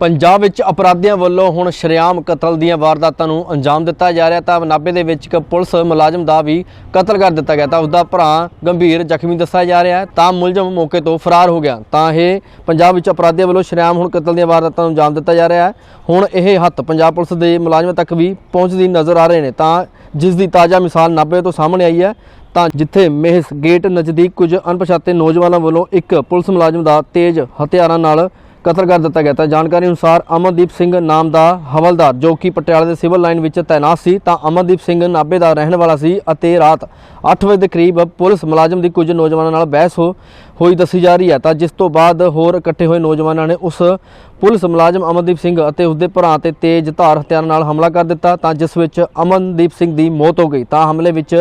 ਪੰਜਾਬ ਵਿੱਚ ਅਪਰਾਧੀਆਂ ਵੱਲੋਂ ਹੁਣ ਸ਼ਰੇਆਮ ਕਤਲ ਦੀਆਂ ਵਾਰਦਾਤਾਂ ਨੂੰ ਅੰਜਾਮ ਦਿੱਤਾ ਜਾ ਰਿਹਾ ਤਾਂ ਨਾਭੇ ਦੇ ਵਿੱਚ ਇੱਕ ਪੁਲਿਸ ਮੁਲਾਜ਼ਮ ਦਾ ਵੀ ਕਤਲ ਕਰ ਦਿੱਤਾ ਗਿਆ ਤਾਂ ਉਸ ਦਾ ਭਰਾ ਗੰਭੀਰ ਜ਼ਖਮੀ ਦੱਸਿਆ ਜਾ ਰਿਹਾ ਹੈ। ਤਾਂ ਮੁਲਜ਼ਮ ਮੌਕੇ ਤੋਂ ਫਰਾਰ ਹੋ ਗਿਆ। ਤਾਂ ਇਹ ਪੰਜਾਬ ਵਿੱਚ ਅਪਰਾਧੀਆਂ ਵੱਲੋਂ ਸ਼ਰੇਆਮ ਹੁਣ ਕਤਲ ਦੀਆਂ ਵਾਰਦਾਤਾਂ ਨੂੰ ਅੰਜਾਮ ਦਿੱਤਾ ਜਾ ਰਿਹਾ ਹੈ। ਹੁਣ ਇਹ ਹੱਥ ਪੰਜਾਬ ਪੁਲਿਸ ਦੇ ਮੁਲਾਜ਼ਮਾਂ ਤੱਕ ਵੀ ਪਹੁੰਚਦੀ ਨਜ਼ਰ ਆ ਰਹੇ ਨੇ। ਤਾਂ ਜਿਸ ਦੀ ਤਾਜ਼ਾ ਮਿਸਾਲ ਨਾਭੇ ਤੋਂ ਸਾਹਮਣੇ ਆਈ ਹੈ, ਤਾਂ ਜਿੱਥੇ ਮਹਿਸ ਗੇਟ ਨਜ਼ਦੀਕ ਕੁਝ ਅਣਪਛਾਤੇ ਨੌਜਵਾਨਾਂ ਵੱਲੋਂ ਇੱਕ ਪੁਲਿਸ ਮੁਲਾਜ਼ਮ ਦਾ ਤੇਜ਼ ਹਥਿਆਰਾਂ ਨਾਲ ਕਤਲ ਕਰ ਦਿੱਤਾ ਗਿਆ। ਤਾਂ ਜਾਣਕਾਰੀ ਅਨੁਸਾਰ ਅਮਨਦੀਪ ਸਿੰਘ ਨਾਮ ਦਾ ਹਵਲਦਾਰ, ਜੋ ਕਿ ਪਟਿਆਲਾ ਦੇ ਸਿਵਲ ਲਾਈਨ ਵਿੱਚ ਤਾਇਨਾਤ ਸੀ, ਤਾਂ ਅਮਨਦੀਪ ਸਿੰਘ ਨਾਭੇ ਦਾ ਰਹਿਣ ਵਾਲਾ ਸੀ ਅਤੇ ਰਾਤ 8 ਵਜੇ ਦੇ ਕਰੀਬ ਪੁਲਿਸ ਮੁਲਾਜ਼ਮ ਦੀ ਕੁਝ ਨੌਜਵਾਨਾਂ ਨਾਲ ਬਹਿਸ ਹੋ, ਹੋਈ ਦੱਸੀ ਜਾ ਰਹੀ ਹੈ। ਤਾਂ ਜਿਸ ਤੋਂ ਬਾਅਦ ਹੋਰ ਇਕੱਠੇ ਹੋਏ ਨੌਜਵਾਨਾਂ ਨੇ ਉਸ ਪੁਲਿਸ ਮੁਲਾਜ਼ਮ ਅਮਨਦੀਪ ਸਿੰਘ ਅਤੇ ਉਸਦੇ ਭਰਾ ਤੇ ਤੇਜ਼ ਧਾਰ ਹਥਿਆਰਾਂ ਨਾਲ ਹਮਲਾ ਕਰ ਦਿੱਤਾ। ਤਾਂ ਜਿਸ ਵਿੱਚ ਅਮਨਦੀਪ ਸਿੰਘ ਦੀ ਮੌਤ ਹੋ ਗਈ। ਤਾਂ ਹਮਲੇ ਵਿੱਚ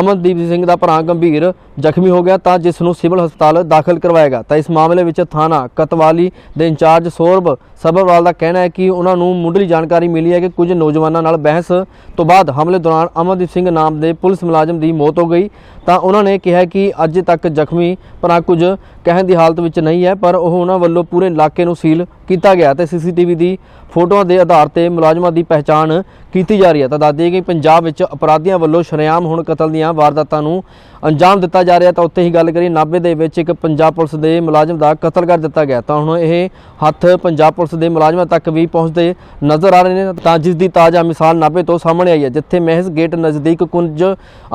ਅਮਨਦੀਪ ਸਿੰਘ ਦਾ ਭਰਾ ਗੰਭੀਰ ਜ਼ਖਮੀ ਹੋ ਗਿਆ ਤਾਂ ਜਿਸ ਨੂੰ ਸਿਵਲ ਹਸਪਤਾਲ ਦਾਖਲ ਕਰਵਾਇਆ ਗਿਆ ਤਾਂ ਇਸ ਮਾਮਲੇ ਵਿੱਚ ਥਾਣਾ ਕਤਵਾਲੀ ਦੇ ਇੰਚਾਰਜ ਸੌਰਭ ਸਬਰਵਾਲ ਦਾ ਕਹਿਣਾ ਹੈ ਕਿ ਉਹਨਾਂ ਨੂੰ ਮੁੱਢਲੀ ਜਾਣਕਾਰੀ ਮਿਲੀ ਹੈ ਕਿ ਕੁਝ ਨੌਜਵਾਨਾਂ ਨਾਲ ਬਹਿਸ ਤੋਂ ਬਾਅਦ ਹਮਲੇ ਦੌਰਾਨ ਅਮਨਦੀਪ ਸਿੰਘ ਨਾਮ ਦੇ ਪੁਲਿਸ ਮੁਲਾਜ਼ਮ ਦੀ ਮੌਤ ਹੋ ਗਈ। ਤਾਂ ਉਹਨਾਂ ਨੇ ਕਿਹਾ ਕਿ ਅੱਜ ਤੱਕ ਜ਼ਖਮੀ ਭਰਾ ਕੁਝ ਕਹਿਣ ਦੀ ਹਾਲਤ ਵਿੱਚ ਨਹੀਂ ਹੈ, ਪਰ ਉਹ ਉਹਨਾਂ ਵੱਲੋਂ ਪੂਰੇ ਇਲਾਕੇ ਨੂੰ ਸੀਲ ਕੀਤਾ ਗਿਆ ਤੇ ਸੀਸੀਟੀਵੀ ਦੀ ਫੋਟੋਆਂ ਦੇ ਆਧਾਰ ਤੇ ਮੁਲਾਜ਼ਮਾਂ ਦੀ ਪਹਿਚਾਣ ਕੀਤੀ ਜਾ ਰਹੀ ਹੈ। ਤਾਂ ਦੱਸ ਕਿ ਪੰਜਾਬ ਵਿੱਚ ਅਪਰਾਧੀਆਂ ਵੱਲੋਂ ਸ਼ਰੇਆਮ ਹੁਣ ਕਤਲ ਦੀਆਂ ਵਾਰਦਾਤਾਂ ਨੂੰ ਅੰਜਾਮ ਦਿੱਤਾ ਜਾ ਰਿਹਾ ਤਾਂ ਉੱਥੇ ਹੀ ਗੱਲ ਕਰੀਏ, ਨਾਭੇ ਦੇ ਵਿੱਚ ਇੱਕ ਪੰਜਾਬ ਪੁਲਿਸ ਦੇ ਮੁਲਾਜ਼ਮ ਦਾ ਕਤਲ ਕਰ ਦਿੱਤਾ ਗਿਆ ਤਾਂ ਹੁਣ ਇਹ ਹੱਥ ਪੰਜਾਬ ਪੁਲਿਸ ਦੇ ਮੁਲਾਜ਼ਮਾਂ ਤੱਕ ਵੀ ਪਹੁੰਚਦੇ ਨਜ਼ਰ ਆ ਰਹੇ ਨੇ। ਤਾਂ ਜਿਸ ਦੀ ਤਾਜ਼ਾ ਮਿਸਾਲ ਨਾਭੇ ਤੋਂ ਸਾਹਮਣੇ ਆਈ ਹੈ, ਜਿੱਥੇ ਮਹਿਜ਼ ਗੇਟ ਨਜ਼ਦੀਕ ਕੁੰਜ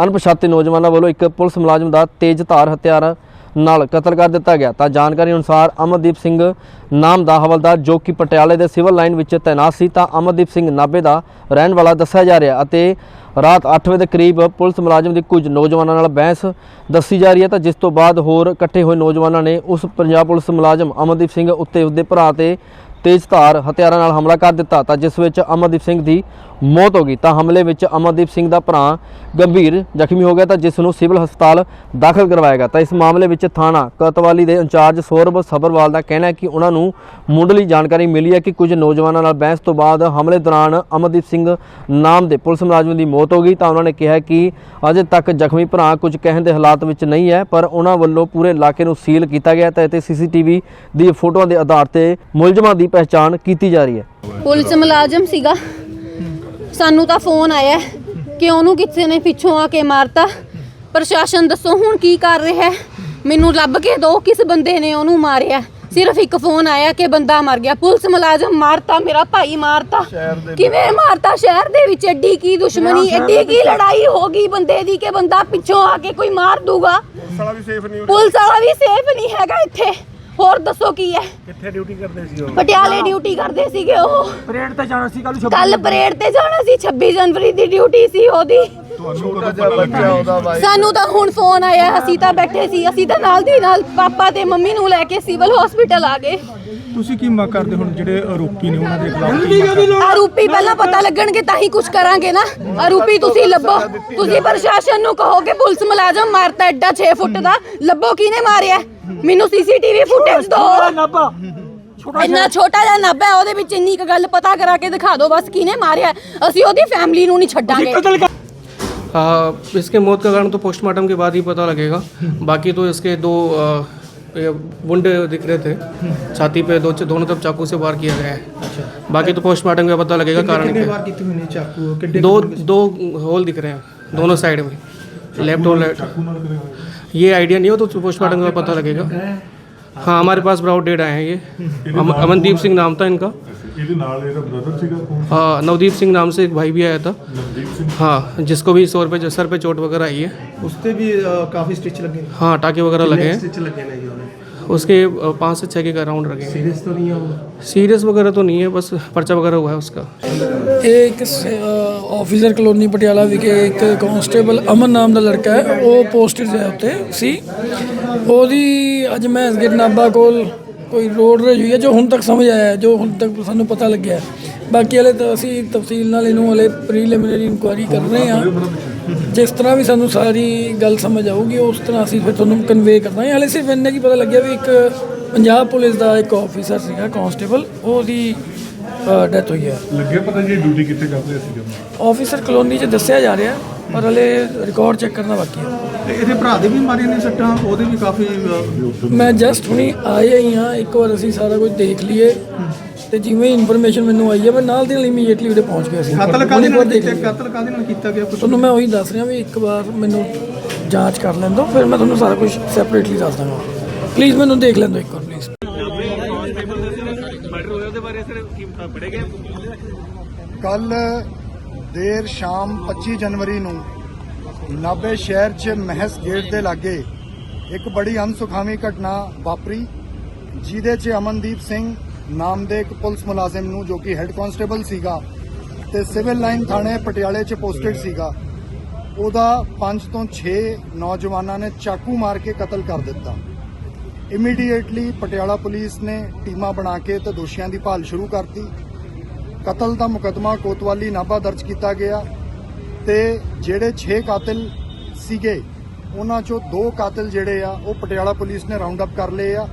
ਅਣਪਛਾਤੇ ਨੌਜਵਾਨਾਂ ਵੱਲੋਂ ਇੱਕ ਪੁਲਿਸ ਮੁਲਾਜ਼ਮ ਦਾ ਤੇਜ਼ ਧਾਰ ਹਥਿਆਰ ਨਾਲ ਕਤਲ ਕਰ ਦਿੱਤਾ ਗਿਆ। ਤਾਂ ਜਾਣਕਾਰੀ ਅਨੁਸਾਰ ਅਮਰਦੀਪ ਸਿੰਘ ਨਾਮ ਦਾ ਹਵਲਦਾਰ ਜੋ ਕਿ ਪਟਿਆਲੇ ਦੇ ਸਿਵਲ ਲਾਈਨ ਵਿੱਚ ਤਾਇਨਾਤ ਸੀ, ਤਾਂ ਅਮਰਦੀਪ ਸਿੰਘ ਨਾਭੇ ਦਾ ਰਹਿਣ ਵਾਲਾ ਦੱਸਿਆ ਜਾ ਰਿਹਾ ਅਤੇ ਰਾਤ 8 ਵਜੇ ਦੇ ਕਰੀਬ ਪੁਲਿਸ ਮੁਲਾਜ਼ਮ ਦੀ ਕੁਝ ਨੌਜਵਾਨਾਂ ਨਾਲ ਬਹਿਸ ਦੱਸੀ ਜਾ ਰਹੀ ਹੈ। ਤਾਂ ਜਿਸ ਤੋਂ ਬਾਅਦ ਹੋਰ ਇਕੱਠੇ ਹੋਏ ਨੌਜਵਾਨਾਂ ਨੇ ਉਸ ਪੰਜਾਬ ਪੁਲਿਸ ਮੁਲਾਜ਼ਮ ਅਮਰਦੀਪ ਸਿੰਘ ਉੱਤੇ ਉਸਦੇ ਭਰਾ ਤੇ ਤੇਜ਼ ਧਾਰ ਹਥਿਆਰਾਂ ਨਾਲ ਹਮਲਾ ਕਰ ਦਿੱਤਾ। ਤਾਂ ਜਿਸ ਵਿੱਚ ਅਮਰਦੀਪ ਸਿੰਘ ਦੀ ਮੌਤ ਹੋ ਗਈ। ਤਾਂ ਹਮਲੇ ਵਿੱਚ ਅਮਰਦੀਪ ਸਿੰਘ ਦਾ ਭਰਾ ਗੰਭੀਰ ਜ਼ਖਮੀ ਹੋ ਗਿਆ ਤਾਂ ਜਿਸ ਨੂੰ ਸਿਵਲ ਹਸਪਤਾਲ ਦਾਖਲ ਕਰਵਾਇਆ ਗਿਆ। ਤਾਂ ਇਸ ਮਾਮਲੇ ਵਿੱਚ ਥਾਣਾ ਕਤਵਾਲੀ ਦੇ ਇੰਚਾਰਜ ਸੌਰਭ ਸਬਰਵਾਲ ਦਾ ਕਹਿਣਾ ਹੈ ਕਿ ਉਹਨਾਂ ਨੂੰ ਮੁੱਢਲੀ ਜਾਣਕਾਰੀ ਮਿਲੀ ਹੈ ਕਿ ਕੁਝ ਨੌਜਵਾਨਾਂ ਨਾਲ ਬਹਿਸ ਤੋਂ ਬਾਅਦ ਹਮਲੇ ਦੌਰਾਨ ਅਮਰਦੀਪ ਸਿੰਘ ਨਾਮ ਦੇ ਪੁਲਿਸ ਮੁਲਾਜ਼ਮ ਦੀ ਮੌਤ ਹੋ ਗਈ। ਤਾਂ ਉਹਨਾਂ ਨੇ ਕਿਹਾ ਕਿ ਅਜੇ ਤੱਕ ਜ਼ਖਮੀ ਭਰਾ ਕੁਝ ਕਹਿਣ ਦੇ ਹਾਲਾਤ ਵਿੱਚ ਨਹੀਂ ਹੈ, ਪਰ ਉਹਨਾਂ ਵੱਲੋਂ ਪੂਰੇ ਇਲਾਕੇ ਨੂੰ ਸੀਲ ਕੀਤਾ ਗਿਆ ਤਾਂ ਅਤੇ ਸੀਸੀਟੀਵੀ ਦੀ ਫੋਟੋਆਂ ਦੇ ਆਧਾਰ ਤੇ ਮੁਲਜ਼ਮਾਂ ਦੀ ਪਹਿਚਾਣ ਕੀਤੀ ਜਾ ਰਹੀ ਹੈ। ਪੁਲਿਸ ਮੁਲਾਜ਼ਮ ਸੀਗਾ। ਸਾਨੂੰ ਤਾਂ ਫੋਨ ਆਇਆ ਕਿ ਉਹਨੂੰ ਕਿਸੇ ਨੇ ਪਿੱਛੋਂ ਆ ਕੇ ਮਾਰਤਾ। ਪ੍ਰਸ਼ਾਸਨ ਦੱਸੋ ਹੁਣ ਕੀ ਕਰ ਰਿਹਾ ਹੈ? ਮੈਨੂੰ ਲੱਭ ਕੇ ਦਿਓ ਕਿਸ ਬੰਦੇ ਨੇ ਉਹਨੂੰ ਮਾਰਿਆ। ਸਿਰਫ ਇੱਕ ਫੋਨ ਆਇਆ ਕਿ ਬੰਦਾ ਮਰ ਗਿਆ। ਪੁਲਿਸ ਮੁਲਾਜ਼ਮ ਮਾਰਤਾ ਮੇਰਾ ਭਾਈ ਮਾਰਤਾ। ਕਿਵੇਂ ਮਾਰਤਾ? ਸ਼ਹਿਰ ਦੇ ਵਿੱਚ ਐਡੀ ਕੀ ਦੁਸ਼ਮਣੀ ਐਡੀ ਕੀ ਲੜਾਈ ਹੋ ਗਈ ਬੰਦੇ ਦੀ ਕਿ ਬੰਦਾ ਪਿੱਛੋਂ ਆ ਕੇ ਕੋਈ ਮਾਰ ਦੂਗਾ? ਸਾਲਾ ਵੀ ਸੇਫ ਨਹੀਂ ਪੁਲਿਸ ਵਾਲਾ ਵੀ ਸੇਫ ਨਹੀਂ ਹੈਗਾ ਇੱਥੇ। ਹੋਰ ਦੱਸੋ ਕੀ ਹੈ? ਕਿੱਥੇ ਡਿਊਟੀ ਕਰਦੇ ਸੀ ਉਹ? ਪਟਿਆਲੇ ਡਿਊਟੀ ਕਰਦੇ ਸੀਗੇ ਉਹ। ਪਰੇਡ ਤੇ ਜਾਣਾ ਸੀ ਕੱਲ ਕੱਲ ਪਰੇਡ ਤੇ ਜਾਣਾ ਸੀ 26 ਜਨਵਰੀ ਦੀ ਡਿਊਟੀ ਸੀ ਉਹਦੀ। ਤੁਹਾਨੂੰ ਕਦੋਂ ਪਤਾ ਲੱਗਿਆ ਉਹਦਾ ਸਾਨੂੰ ਤਾਂ ਹੁਣ ਫੋਨ ਆਇਆ ਅਸੀਂ ਤਾਂ ਬੈਠੇ ਸੀ ਅਸੀਂ ਤਾਂ ਨਾਲ ਦੀ ਨਾਲ ਪਾਪਾ ਤੇ ਮੰਮੀ ਨੂੰ ਲੈ ਕੇ ਸਿਵਲ ਹਸਪੀਟਲ ਆ ਗਏ। ਤੁਸੀਂ ਕੀ ਮੰਗ ਕਰਦੇ ਹੁਣ ਜਿਹੜੇ ਆਰੋਪੀ ਨੇ ਉਹਨਾਂ ਦੇ ਖਿਲਾਫ? ਆਰੂਪੀ ਪਹਿਲਾਂ ਪਤਾ ਲੱਗਣਗੇ ਤਾਂ ਹੀ ਕੁਝ ਕਰਾਂਗੇ ਨਾ। ਆਰੂਪੀ ਤੁਸੀਂ ਲੱਭੋ। ਤੁਸੀਂ ਪ੍ਰਸ਼ਾਸਨ ਨੂੰ ਕਹੋ ਕਿ ਪੁਲਿਸ ਮੁਲਾਜ਼ਮ ਮਾਰਤਾ ਐਡਾ 6 ਫੁੱਟ ਦਾ। ਲੱਭੋ ਕਿਹਨੇ ਮਾਰਿਆ? ਮੈਨੂੰ ਸੀਸੀਟੀਵੀ ਫੁਟੇਜ ਦਿਓ ਨਾਬਾ ਇੰਨਾ ਛੋਟਾ ਜਿਹਾ ਨੱਬ ਹੈ ਉਹਦੇ ਵਿੱਚ ਇੰਨੀ ਕੁ ਗੱਲ ਪਤਾ ਕਰਾ ਕੇ ਦਿਖਾ ਦਿਓ ਬਸ ਕਿਹਨੇ ਮਾਰਿਆ ਅਸੀਂ ਉਹਦੀ ਫੈਮਿਲੀ ਨੂੰ ਨਹੀਂ ਛੱਡਾਂਗੇ हाँ इसके मौत का कारण तो पोस्टमार्टम के बाद ही पता लगेगा बाकी तो इसके दो अ, ये वुंड दिख रहे थे छाती पे दो दोनों तरफ चाकू से वार किया गया है बाकी तो पोस्टमार्टम का पता लगेगा कारण ਕਿੰਨੇ क्या ਵਾਰ ਕੀਤੇ ਹੋਏ ਨੇ ਚਾਕੂ ਕਿੰਨੇ दो दो होल दिख रहे हैं दोनों साइड में लेफ्ट और राइट ये आइडिया नहीं हो तो पोस्टमार्टम का पता लगेगा हाँ हमारे पास ब्राउड डेड आए हैं ये अम- अमनदीप सिंह नाम था इनका ਇਹਦੇ ਨਾਲ ਇਹਦਾ ਬ੍ਰਦਰ ਸੀਗਾ ਕੌਣ हाँ नवदीप सिंह नाम से एक भाई भी आया था ਨਵਦੀਪ ਸਿੰਘ हाँ जिसको भी सौ रुपये सर पे चोट वगैरह आई है ਉਸ ਤੇ ਵੀ ਅ, ਕਾਫੀ ਸਟਿਚ ਲੱਗੇ ਨੇ हाँ टाके वगैरह लगे हैं ਸਟਿਚ ਲੱਗੇ ਨੇ ਜੀ ਉਹਨੇ उसके अ, पाँच से छः के राउंड लगे हैं ਸੀਰੀਅਸ ਤਾਂ ਨਹੀਂ ਆ ਉਹ सीरियस वगैरह तो नहीं है बस पर्चा वगैरह हुआ है उसका ਇਹ ਇੱਕ ਆਫੀਸਰ ਕਲੋਨੀ ਪਟਿਆਲਾ ਵਿਖੇ ਇੱਕ ਕਾਂਸਟੇਬਲ ਅਮਨ ਨਾਮ ਦਾ ਲੜਕਾ ਹੈ ਉਹ ਪੋਸਟਡ ਹੈ ਉੱਤੇ ਸੀ ਉਹਦੀ ਅੱਜ ਮੈਂ ਅਸਗਰ ਨਾਬਾ ਕੋਲ ਕੋਈ ਰੋਡ ਰੇਜ ਹੋਈ ਹੈ ਜੋ ਹੁਣ ਤੱਕ ਸਮਝ ਆਇਆ ਹੈ, ਜੋ ਹੁਣ ਤੱਕ ਸਾਨੂੰ ਪਤਾ ਲੱਗਿਆ ਹੈ। ਬਾਕੀ ਹਲੇ ਤਾਂ ਅਸੀਂ ਤਫਸੀਲ ਨਾਲ ਇਹਨੂੰ ਹਲੇ ਪ੍ਰੀਲਿਮਿਨਰੀ ਇਨਕੁਆਇਰੀ ਕਰ ਰਹੇ ਹਾਂ ਜਿਸ ਤਰ੍ਹਾਂ ਵੀ ਸਾਨੂੰ ਸਾਰੀ ਗੱਲ ਸਮਝ ਆਊਗੀ ਉਸ ਤਰ੍ਹਾਂ ਅਸੀਂ ਫਿਰ ਤੁਹਾਨੂੰ ਕਨਵੇ ਕਰਨਾ ਹੈ ਹਲੇ ਸਿਰਫ ਇੰਨੇ ਕੀ ਪਤਾ ਲੱਗਿਆ ਵੀ ਇੱਕ ਪੰਜਾਬ ਪੁਲਿਸ ਦਾ ਇੱਕ ਆਫੀਸਰ ਸੀਗਾ ਕਾਂਸਟੇਬਲ ਉਹਦੀ ਡੈਥ ਹੋਈ ਹੈ। ਲੱਗਿਆ ਪਤਾ ਜੀ ਡਿਊਟੀ ਕਿੱਥੇ ਕਰਦੇ ਸੀਗੇ? ਆਫੀਸਰ ਕਲੋਨੀ 'ਚ ਦੱਸਿਆ ਜਾ ਰਿਹਾ ਪਰ ਹਲੇ ਰਿਕਾਰਡ ਚੈੱਕ ਕਰਨਾ ਬਾਕੀ ਹੈ। ਤੇ ਇਹਦੇ ਭਰਾ ਦੇ ਵੀ ਮਾਰੀਆਂ ਨੇ ਸੱਟਾਂ ਉਹਦੇ ਵੀ ਕਾਫੀ ਮੈਂ ਜਸਟ ਹੁਣੀ ਆਏ ਹੀ ਹਾਂ ਇੱਕ ਵਾਰ ਅਸੀਂ ਸਾਰਾ ਕੁਝ ਦੇਖ ਲਈਏ। ਤੇ ਜਿਵੇਂ ਇਨਫੋਰਮੇਸ਼ਨ ਮੈਨੂੰ ਆਈ ਹੈ ਮੈਂ ਨਾਲ ਦੀ ਨਾਲ ਇਮੀਡੀਏਟਲੀ ਉਹਦੇ ਪਹੁੰਚ ਗਿਆ ਸੀ। ਕਤਲ ਕਾਹਦੇ ਨਾਲ ਕੀਤਾ। ਕਤਲ ਕਾਹਦੇ ਨਾਲ ਕੀਤਾ ਗਿਆ ਕੁਝ ਤੁਹਾਨੂੰ ਮੈਂ ਉਹੀ ਦੱਸ ਰਿਹਾ ਵੀ ਇੱਕ ਵਾਰ ਮੈਨੂੰ ਜਾਂਚ ਕਰ ਲੈਣ ਦਿਓ ਫਿਰ ਮੈਂ ਤੁਹਾਨੂੰ ਸਾਰਾ ਕੁਝ ਸੈਪਰੇਟਲੀ ਦੱਸ ਦਾਂਗਾ। ਪਲੀਜ਼ ਮੈਨੂੰ ਦੇਖ ਲੈਣ ਦਿਓ ਇੱਕ ਵਾਰ ਪਲੀਜ਼ ਕੱਲ ਦੇਰ ਸ਼ਾਮ 25 ਜਨਵਰੀ ਨੂੰ ਨਾਭੇ ਸ਼ਹਿਰ 'ਚ ਮਹਿਸ ਗੇਟ ਦੇ ਲਾਗੇ ਇੱਕ ਬੜੀ ਅਨਸੁਖਾਵੀ ਘਟਨਾ ਵਾਪਰੀ ਜਿਹਦੇ 'ਚ ਅਮਨਦੀਪ ਸਿੰਘ ਨਾਮ ਦੇ ਇੱਕ ਪੁਲਿਸ ਮੁਲਾਜ਼ਮ ਨੂੰ ਜੋ ਕਿ ਹੈੱਡ ਕਾਂਸਟੇਬਲ ਸੀਗਾ ਤੇ ਸਿਵਲ ਲਾਈਨ ਥਾਣੇ ਪਟਿਆਲੇ 'ਚ ਪੋਸਟਡ ਸੀਗਾ, ਉਹਦਾ 5 ਤੋਂ 6 ਨੌਜਵਾਨਾਂ ਨੇ ਚਾਕੂ ਮਾਰ ਕੇ ਕਤਲ ਕਰ ਦਿੱਤਾ। ਇਮੀਡੀਏਟਲੀ ਪਟਿਆਲਾ ਪੁਲਿਸ ਨੇ ਟੀਮਾਂ ਬਣਾ ਕੇ ਤੇ ਦੋਸ਼ੀਆਂ ਦੀ ਭਾਲ ਸ਼ੁਰੂ ਕਰਤੀ। ਕਤਲ ਦਾ ਮੁਕੱਦਮਾ ਕੋਤਵਾਲੀ ਨਾਭਾ ਦਰਜ ਕੀਤਾ ਗਿਆ ਤੇ ਜਿਹੜੇ 6 ਕਾਤਲ ਸੀਗੇ, ਉਹਨਾਂ ਚੋਂ ਦੋ ਕਾਤਲ ਜਿਹੜੇ ਆ, ਉਹ ਪਟਿਆਲਾ ਪੁਲਿਸ ਨੇ ਰਾਉਂਡ ਅਪ ਕਰ ਲਏ ਆ।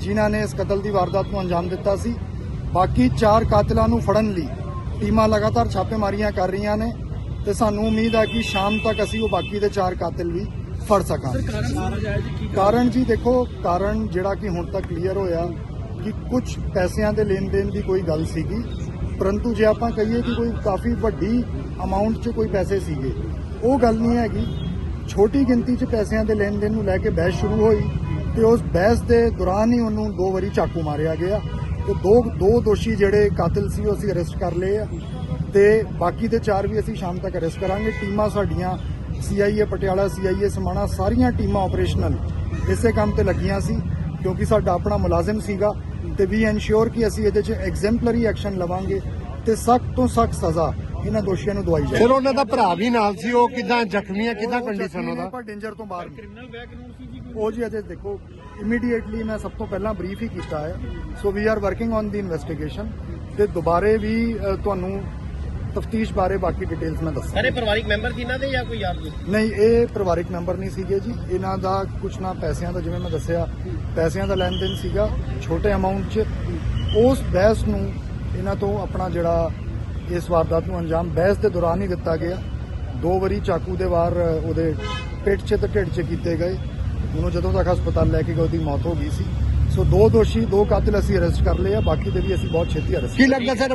ਜਿਨ੍ਹਾਂ ਨੇ ਇਸ ਕਤਲ ਦੀ ਵਾਰਦਾਤ ਨੂੰ ਅੰਜਾਮ ਦਿੱਤਾ ਸੀ। ਬਾਕੀ 4 ਕਾਤਿਲਾਂ ਨੂੰ ਫੜਨ ਲਈ ਟੀਮਾਂ ਲਗਾਤਾਰ ਛਾਪੇਮਾਰੀਆਂ ਕਰ ਰਹੀਆਂ ਨੇ ਤੇ ਸਾਨੂੰ ਉਮੀਦ ਹੈ ਕਿ ਸ਼ਾਮ ਤੱਕ ਅਸੀਂ ਉਹ ਬਾਕੀ ਦੇ 4 ਕਾਤਿਲ ਵੀ ਫੜ ਸਕਾਂਗੇ। ਕਾਰਨ ਜੀ ਦੇਖੋ ਕਾਰਨ ਜਿਹੜਾ ਕਿ ਹੁਣ ਤੱਕ ਕਲੀਅਰ ਹੋਇਆ ਕਿ ਕੁਝ ਪੈਸਿਆਂ ਦੇ ਲੈਣ ਦੇਣ ਦੀ ਕੋਈ ਗੱਲ ਸੀਗੀ। ਪਰੰਤੂ ਜੇ ਆਪਾਂ ਕਹੀਏ ਕਿ ਕੋਈ ਕਾਫੀ ਵੱਡੀ ਅਮਾਉਂਟ 'ਚ ਕੋਈ ਪੈਸੇ ਸੀਗੇ ਉਹ ਗੱਲ ਨਹੀਂ ਹੈਗੀ। ਛੋਟੀ ਗਿਣਤੀ 'ਚ ਪੈਸਿਆਂ ਦੇ ਲੈਣ ਦੇਣ ਨੂੰ ਲੈ ਕੇ ਬਹਿਸ ਸ਼ੁਰੂ ਹੋਈ। ਤੇ ਉਸ ਬਹਿਸ ਦੇ ਦੌਰਾਨ ਹੀ ਉਹਨੂੰ ਦੋ ਵਾਰੀ ਚਾਕੂ ਮਾਰਿਆ ਗਿਆ ਤੇ ਦੋ ਦੋ ਦੋਸ਼ੀ ਜਿਹੜੇ ਕਾਤਿਲ ਸੀ ਉਹ ਅਸੀਂ ਅਰੈਸਟ ਕਰ ਲਏ ਆ। ਤੇ ਬਾਕੀ ਦੇ ਚਾਰ ਵੀ ਅਸੀਂ ਸ਼ਾਮ ਤੱਕ ਅਰੈਸਟ ਕਰਾਂਗੇ। ਟੀਮਾਂ ਸਾਡੀਆਂ ਸੀਆਈਏ ਪਟਿਆਲਾ ਸੀਆਈਏ ਸਮਾਣਾ, ਸਾਰੀਆਂ ਟੀਮਾਂ ਆਪਰੇਸ਼ਨਲ ਇਸੇ ਕੰਮ ਤੇ ਲੱਗੀਆਂ ਸੀ ਕਿਉਂਕਿ ਸਾਡਾ ਆਪਣਾ ਮੁਲਾਜ਼ਮ ਸੀਗਾ ਤੇ ਵੀ ਐਨਸ਼ੋਰ ਕਿ ਅਸੀਂ ਇਹਦੇ 'ਚ ਐਗਜ਼ੈਂਪਲਰੀ ਐਕਸ਼ਨ ਲਵਾਂਗੇ ਤੇ ਸਖਤ ਤੋਂ ਸਖਤ ਸਜ਼ਾ ਇਹਨਾਂ ਦੋਸ਼ੀਆਂ ਨੂੰ ਦਵਾਈ ਜਾਏ। ਫਿਰ ਉਹਨਾਂ ਦਾ ਭਰਾ ਵੀ ਨਾਲ ਸੀ ਉਹ ਕਿਦਾਂ ਜ਼ਖਮੀ ਹੈ ਕਿਦਾਂ ਕੰਡੀਸ਼ਨ ਉਹਦਾ? ਪਰ ਡੇਂਜਰ ਤੋਂ ਬਾਹਰ ਕ੍ਰਿਮੀਨਲ ਉਹ ਜੀ ਅਜੇ ਦੇਖੋ ਇਮੀਡੀਏਟਲੀ ਮੈਂ ਸਭ ਤੋਂ ਪਹਿਲਾਂ ਬਰੀਫ ਹੀ ਕੀਤਾ ਹੈ। So we are working on the investigation ਤੇ ਦੁਬਾਰੇ ਵੀ ਤੁਹਾਨੂੰ ਤਫਤੀਸ਼ ਬਾਰੇ ਬਾਕੀ ਡਿਟੇਲਸ ਮੈਂ ਦੱਸਾਂ ਸਾਰੇ ਪਰਿਵਾਰਿਕ ਮੈਂਬਰ ਸੀ ਇਹਨਾਂ ਦੇ ਜਾਂ ਕੋਈ ਯਾਰ ਦੋਸਤ? ਨਹੀਂ ਇਹ ਪਰਿਵਾਰਿਕ ਮੈਂਬਰ ਨਹੀਂ ਸੀਗੇ ਜੀ। ਇਹਨਾਂ ਦਾ ਕੁਛ ਨਾ ਪੈਸਿਆਂ ਦਾ ਜਿਵੇਂ ਮੈਂ ਦੱਸਿਆ ਪੈਸਿਆਂ ਦਾ ਲੈਣ ਦੇਣ ਸੀਗਾ। ਛੋਟੇ ਅਮਾਉਂਟ 'ਚ ਉਸ ਬਹਿਸ ਨੂੰ ਇਹਨਾਂ ਤੋਂ ਆਪਣਾ ਜਿਹੜਾ ਇਸ ਵਾਰਦਾਤ ਨੂੰ ਅੰਜਾਮ ਬਹਿਸ ਦੇ ਦੌਰਾਨ ਹੀ ਦਿੱਤਾ ਗਿਆ। ਦੋ ਵਾਰੀ ਚਾਕੂ ਦੇ ਵਾਰ ਉਹਦੇ ਪਿੱਠ 'ਚ ਤੇ ਢਿੱਡ 'ਚ ਕੀਤੇ ਗਏ। ਉਹਨੂੰ ਜਦੋਂ ਤੱਕ ਹਸਪਤਾਲ ਲੈ ਕੇ ਗਏ ਉਹਦੀ ਮੌਤ ਹੋ ਗਈ ਸੀ। ਸੋ ਦੋ ਦੋਸ਼ੀ ਦੋ ਕਾਤਿਲ ਅਸੀਂ ਅਰੈਸਟ ਕਰ ਲਏ ਆ। ਬਾਕੀ ਦੇ ਵੀ ਅਸੀਂ ਬਹੁਤ ਛੇਤੀ ਅਰੈਸਟ ਕੀ ਲੱਗਦਾ ਸਰ